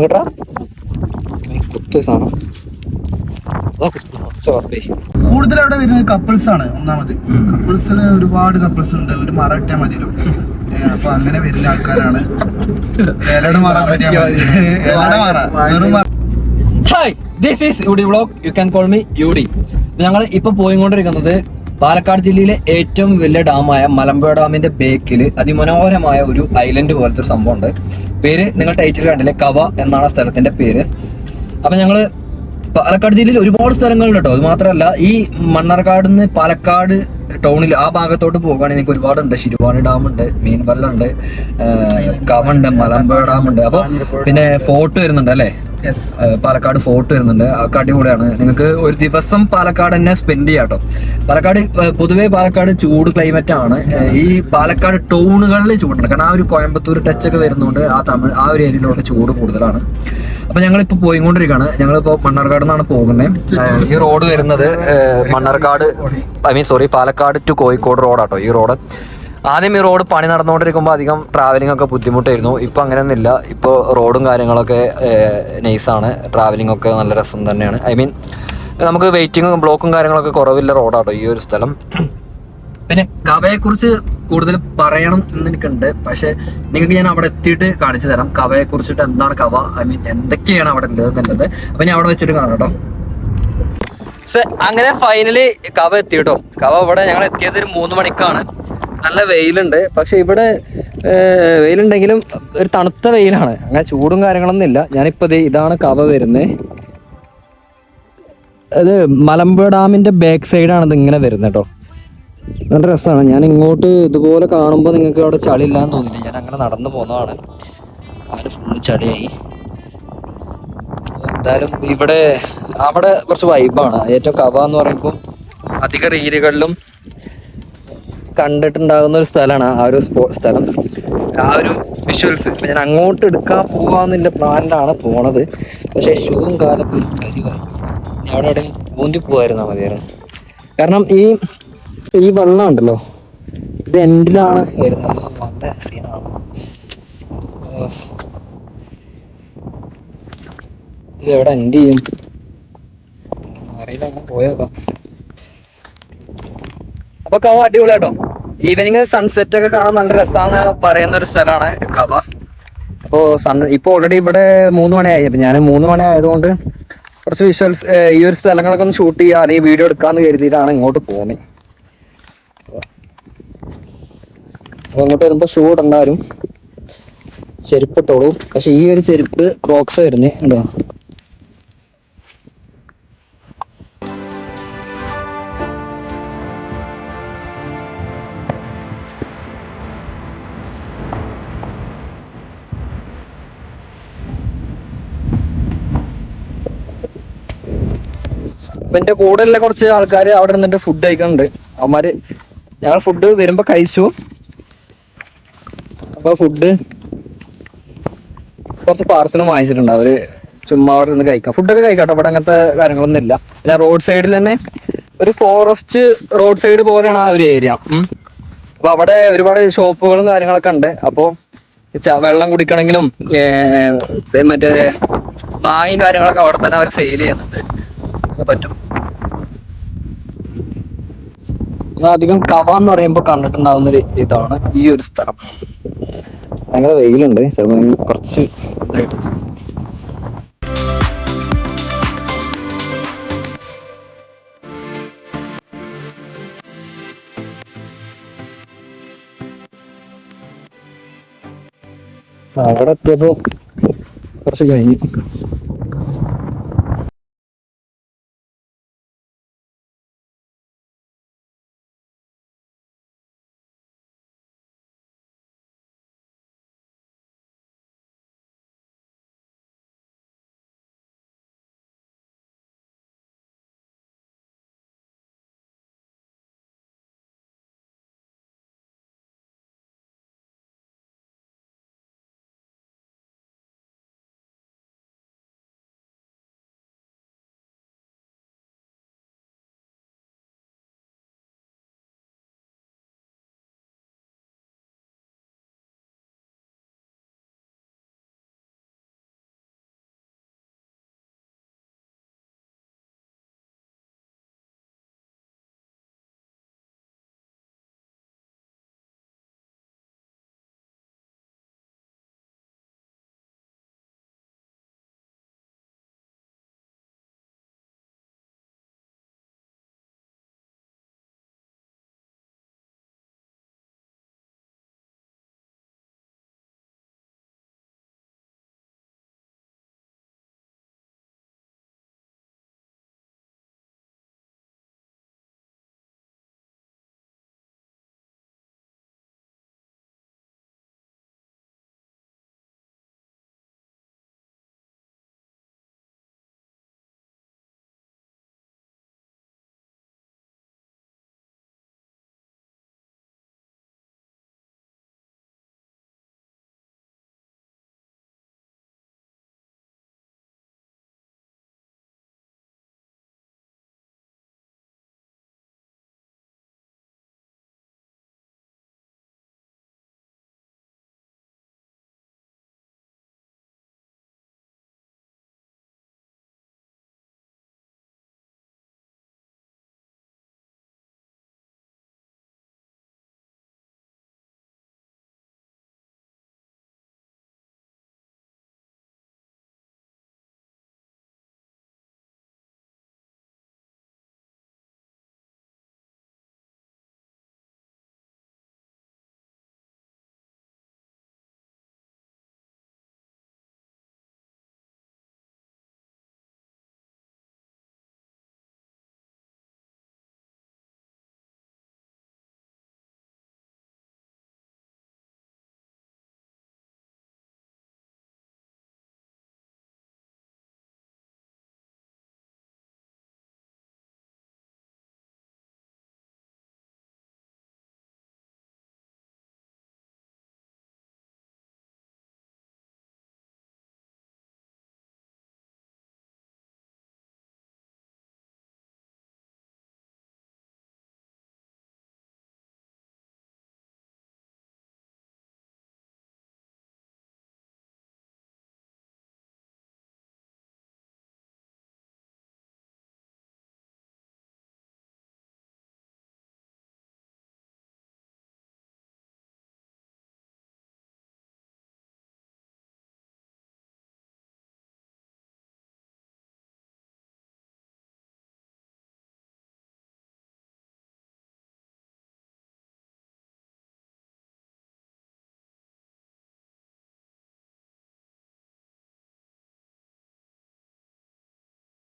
കേട്ടാ കുത്ത് സാധനം. കൂടുതൽ അവിടെ വരുന്നത് കപ്പിൾസ് ആണ്. ഒന്നാമത് കപ്പിൾസിൽ ഒരുപാട് കപ്പിൾസ് ഉണ്ട്. ഒരു മറ കിട്ടിയാൽ മതിയല്ലോ അപ്പൊ അങ്ങനെ വരുന്ന ആൾക്കാരാണ്. ഏലയുടെ മറ കിട്ടിയാൽ മതി. ഏലയുടെ മറ. വെറും hi this is U D vlog you can call me U D ഞങ്ങൾ ഇപ്പൊ പോയിക്കൊണ്ടിരിക്കുന്നത് പാലക്കാട് ജില്ലയിലെ ഏറ്റവും വലിയ ഡാമായ മലമ്പുഴ ഡാമിന്റെ ബേക്കിൽ അതിമനോഹരമായ ഒരു ഐലൻഡ് പോലത്തെ ഒരു സംഭവം ഉണ്ട് പേര് നിങ്ങൾ ടൈറ്റിൽ കണ്ടില്ലേ? കവ എന്നാണ് സ്ഥലത്തിന്റെ പേര്. അപ്പൊ ഞങ്ങൾ പാലക്കാട് ജില്ലയിൽ ഒരുപാട് സ്ഥലങ്ങളുണ്ട് കേട്ടോ. അത് മാത്രമല്ല ഈ മണ്ണാർക്കാട് നിന്ന് പാലക്കാട് ടൗണിൽ ആ ഭാഗത്തോട്ട് പോകുകയാണെങ്കിൽ നിങ്ങൾക്ക് ഒരുപാടുണ്ട്. ശിരുവാണി ഡാം ഉണ്ട് മീൻവല്ലം ഉണ്ട് കവുണ്ട് മലമ്പുഴ ഡാം ഉണ്ട് അപ്പൊ പിന്നെ ഫോർട്ട് വരുന്നുണ്ട് അല്ലേ? പാലക്കാട് ഫോർട്ട് വരുന്നുണ്ട്. അതൊക്കെ അടിപൊളിയാണ് നിങ്ങൾക്ക് ഒരു ദിവസം പാലക്കാട് തന്നെ സ്പെൻഡ് ചെയ്യാം കേട്ടോ പാലക്കാട് പൊതുവെ പാലക്കാട് ചൂട് ക്ലൈമറ്റ് ആണ്. ഈ പാലക്കാട് ടൗണുകളിൽ ചൂടുണ്ട്. കാരണം ആ ഒരു കോയമ്പത്തൂർ ടച്ച് ഒക്കെ വരുന്നുണ്ട് ആ തമിഴ് ആ ഒരു ഏരിയയിലോട്ട് ചൂട് കൂടുതലാണ്. അപ്പൊ ഞങ്ങളിപ്പോ പോയിക്കൊണ്ടിരിക്കുകയാണ് ഞങ്ങളിപ്പോ മണ്ണാർക്കാട് നിന്നാണ് പോകുന്നത് ഈ റോഡ് വരുന്നത് Mannarkkad I mean sorry Palakkad to Kozhikode റോഡാട്ടോ ഈ റോഡ് ആദ്യം ഈ റോഡ് പണി നടന്നുകൊണ്ടിരിക്കുമ്പോൾ അധികം ട്രാവലിംഗ് ഒക്കെ ബുദ്ധിമുട്ടായിരുന്നു. ഇപ്പൊ അങ്ങനെയൊന്നുമില്ല. ഇപ്പോൾ റോഡും കാര്യങ്ങളൊക്കെ നൈസാണ് ട്രാവലിംഗ് ഒക്കെ നല്ല രസം തന്നെയാണ്. ഐ മീൻ നമുക്ക് വെയിറ്റിങ്ങും ബ്ലോക്കും കാര്യങ്ങളൊക്കെ കുറവില്ല റോഡാട്ടോ ഈ ഒരു സ്ഥലം. പിന്നെ കവയെ കുറിച്ച് കൂടുതൽ പറയണം എന്ന് എനിക്കുണ്ട് പക്ഷെ നിങ്ങൾക്ക് ഞാൻ അവിടെ എത്തിയിട്ട് കാണിച്ചു തരാം. കവയെ കുറിച്ചിട്ട് എന്താണ് കവ? ഐ മീൻ എന്തൊക്കെയാണ് അവിടെ ഉള്ളത് എന്നുള്ളത്. അപ്പൊ ഞാൻ അവിടെ വെച്ചിട്ട് കാണാം കേട്ടോ. അങ്ങനെ ഫൈനലി കവ എത്തി കേട്ടോ കവ ഇവിടെ ഞങ്ങൾ എത്തിയത് ഒരു മൂന്ന് മണിക്കാണ്. നല്ല വെയിലുണ്ട്. പക്ഷെ ഇവിടെ വെയിലുണ്ടെങ്കിലും ഒരു തണുത്ത വെയിലാണ്. അങ്ങനെ ചൂടും കാര്യങ്ങളൊന്നും ഇല്ല. ഞാനിപ്പോ ഇതാണ് കവ വരുന്നത് അത് മലമ്പുഴ ഡാമിന്റെ ബാക്ക് സൈഡാണ് ഇത് ഇങ്ങനെ വരുന്നത് കേട്ടോ നല്ല രസമാണ് ഞാൻ ഇങ്ങോട്ട് ഇതുപോലെ കാണുമ്പോൾ നിങ്ങൾക്ക് അവിടെ ചളി ഇല്ലാന്ന് തോന്നില്ല ഞാൻ അങ്ങനെ നടന്നു പോകുന്നതാണ് ആര് ഫുള്ള് ചളിയായി. എന്തായാലും ഇവിടെ അവിടെ കുറച്ച് വൈബാണ് ഏറ്റവും കവ എന്ന് പറയുമ്പോൾ അധിക റീലുകളിലും കണ്ടിട്ടുണ്ടാകുന്ന ഒരു സ്ഥലമാണ് ആ ഒരു സ്ഥലം. ആ ഒരു വിഷ്വൽസ് ഞാൻ അങ്ങോട്ട് എടുക്കാൻ പോകാമെന്നുള്ള പ്ലാനിലാണ് പോണത്. പക്ഷേ ഷൂവും കാലൊക്കെ ഒരു കരിവായി അവിടെ എവിടെയും പൂന്തി പോകായിരുന്നാൽ മതിയായിരുന്നു. കാരണം ഈ ഈ വെള്ളം ഉണ്ടല്ലോ ഇത് എൻഡിലാണ് വരുന്നത്. നല്ല സീനാണ് ഇത് എവിടെ എൻഡ് ചെയ്യും? അറിയില്ല അങ്ങനെ പോയേക്കാം അപ്പൊ കവ അടിപൊളിയാട്ടോ ഈവനിങ് സൺസെറ്റ് ഒക്കെ കാണാൻ നല്ല രസമാണ് പറയുന്ന ഒരു സ്ഥലമാണ് കവ. അപ്പോ സൺ ഇപ്പൊ ഓൾറെഡി ഇവിടെ മൂന്ന് മണിയായി. അപ്പൊ ഞാൻ മൂന്ന് മണി ആയതുകൊണ്ട് കുറച്ച് വിഷ്വൽസ് ഈ ഒരു സ്ഥലങ്ങളൊക്കെ ഒന്ന് ഷൂട്ട് ചെയ്യാൻ അല്ലെങ്കിൽ വീഡിയോ എടുക്കാന്ന് കരുതിയിട്ടാണ് ഇങ്ങോട്ട് പോകുന്നത് അപ്പൊ അങ്ങോട്ട് വരുമ്പോ ഷൂ ഇടണ്ടാരും ചെരുപ്പ് ഇട്ടോളൂ. പക്ഷെ ഈ ഒരു ചെരുപ്പ് ക്രോക്സ് വരുന്നേ. ഉണ്ടോ? എന്റെ കൂടെ ഉള്ള കുറച്ച് ആൾക്കാർ അവിടെ നിന്നിട്ട് ഫുഡ് കഴിക്കുന്നുണ്ട്. അവന്മാര് ഞങ്ങൾ ഫുഡ് വരുമ്പോ കഴിച്ചു. അപ്പൊ ഫുഡ് കുറച്ച് പാർസലും വാങ്ങിച്ചിട്ടുണ്ട്. അവർ ചുമ്മാ അവിടെ നിന്ന് കഴിക്കാം. ഫുഡൊക്കെ കഴിക്കാട്ടോ. അവിടെ അങ്ങനത്തെ കാര്യങ്ങളൊന്നും ഇല്ല. പിന്നെ റോഡ് സൈഡിൽ തന്നെ ഒരു ഫോറസ്റ്റ് റോഡ് സൈഡ് പോലെയാണ് ആ ഒരു ഏരിയ അപ്പൊ അവിടെ ഒരുപാട് ഷോപ്പുകളും കാര്യങ്ങളൊക്കെ ഉണ്ട്. അപ്പോ വെള്ളം കുടിക്കണമെങ്കിലും മറ്റേ വായും കാര്യങ്ങളൊക്കെ അവിടെ തന്നെ അവർ സെയിൽ ചെയ്യുന്നുണ്ട്. അത് പറ്റും. അധികം കവ എന്ന് പറയുമ്പോൾ കണ്ടിട്ടുണ്ടാവുന്ന ഒരു ഇതാണ് ഈ ഒരു സ്ഥലം. ഭയങ്കര വെയിലുണ്ട്. ചിലപ്പോൾ കുറച്ച് ഇതായിട്ട്. അവിടെ എത്തിയപ്പോ കുറച്ച് കഴിഞ്ഞു.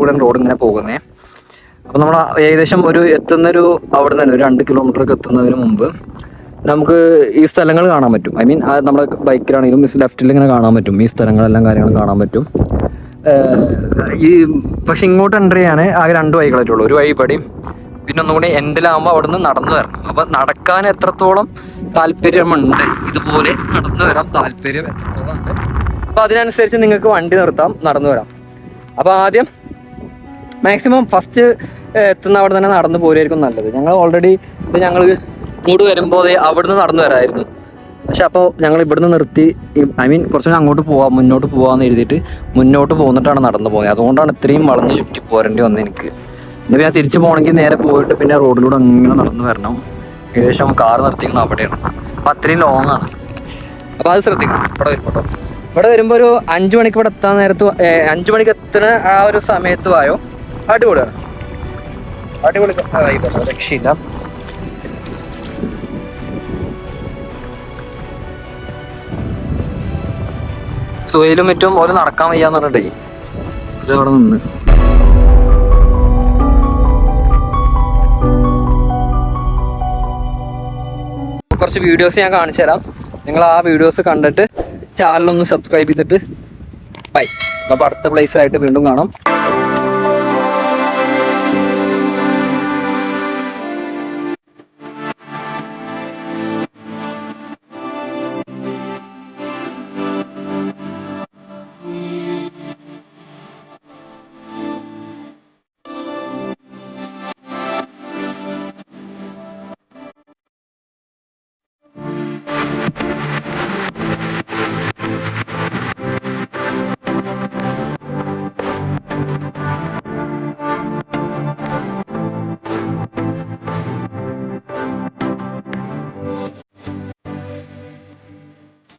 കൂടെ റോഡ് ഇങ്ങനെ പോകുന്നേ. അപ്പോൾ നമ്മൾ ഏകദേശം ഒരു എത്തുന്നൊരു അവിടെ നിന്ന് ഒരു രണ്ട് കിലോമീറ്ററൊക്കെ എത്തുന്നതിന് മുമ്പ് നമുക്ക് ഈ സ്ഥലങ്ങൾ കാണാൻ പറ്റും. ഐ മീൻ നമ്മുടെ ബൈക്കിലാണെങ്കിലും മിസ് ലെഫ്റ്റിൽ ഇങ്ങനെ കാണാൻ പറ്റും. ഈ സ്ഥലങ്ങളെല്ലാം കാര്യങ്ങളും കാണാൻ പറ്റും. ഈ പക്ഷെ ഇങ്ങോട്ട് എന്റർ ചെയ്യാൻ ആകെ രണ്ട് വഴികളായിട്ടുള്ളൂ ഒരു വഴി പടി പിന്നെ ഒന്നുകൂടി എൻഡിലാകുമ്പോൾ അവിടെ നിന്ന് നടന്നു വരണം. അപ്പോൾ നടക്കാൻ എത്രത്തോളം താല്പര്യമുണ്ട് ഇതുപോലെ നടന്നു വരാൻ താല്പര്യം എത്രത്തോളം ഉണ്ട് അപ്പോൾ അതിനനുസരിച്ച് നിങ്ങൾക്ക് വണ്ടി നിർത്താം നടന്നു വരാം. അപ്പോൾ ആദ്യം മാക്സിമം ഫസ്റ്റ് എത്തുന്ന അവിടെ തന്നെ നടന്നു പോരായിരിക്കും നല്ലത്. ഞങ്ങൾ ഓൾറെഡി ഇത് ഞങ്ങൾ ഇങ്ങോട്ട് വരുമ്പോൾ അവിടുന്ന് നടന്നു വരായിരുന്നു. പക്ഷെ അപ്പോൾ ഞങ്ങൾ ഇവിടുന്ന് നിർത്തി. ഐ മീൻ കുറച്ചുകൂടി അങ്ങോട്ട് പോവാം മുന്നോട്ട് പോവാന്ന് എഴുതിയിട്ട് മുന്നോട്ട് പോന്നിട്ടാണ് നടന്നു പോകുന്നത് അതുകൊണ്ടാണ് ഇത്രയും വളഞ്ഞ് ചുറ്റി പോരേണ്ടി വന്നത് എനിക്ക്. ഇനി ഞാൻ തിരിച്ചു പോകണമെങ്കിൽ നേരെ പോയിട്ട് പിന്നെ റോഡിലൂടെ അങ്ങനെ നടന്നു വരണം. ഏകദേശം കാർ നിർത്തിക്കണം അവിടെയാണ്. അപ്പം അത്രയും ലോങ് ആണ്. അപ്പോൾ അത് ശ്രദ്ധിക്കണം ഇവിടെ വരും കേട്ടോ. ഇവിടെ വരുമ്പോൾ ഒരു അഞ്ച് മണിക്ക് ഇവിടെ എത്താൻ നേരത്ത് അഞ്ച് മണിക്ക് എത്തുന്ന ആ ഒരു സമയത്ത് വായോ? അടിപൊളിയാണ് അടിപൊളി രക്ഷയില്ല. സുഹയിലും മറ്റും ഒരു നടക്കാൻ വയ്യാന്ന് പറഞ്ഞിട്ടേ അവിടെ നിന്ന്. കുറച്ച് വീഡിയോസ് ഞാൻ കാണിച്ചു തരാം. നിങ്ങൾ ആ വീഡിയോസ് കണ്ടിട്ട് ചാനലൊന്ന് സബ്സ്ക്രൈബ് ചെയ്തിട്ട് ബൈ അപ്പോൾ അടുത്ത പ്ലേസ് ആയിട്ട് വീണ്ടും കാണാം.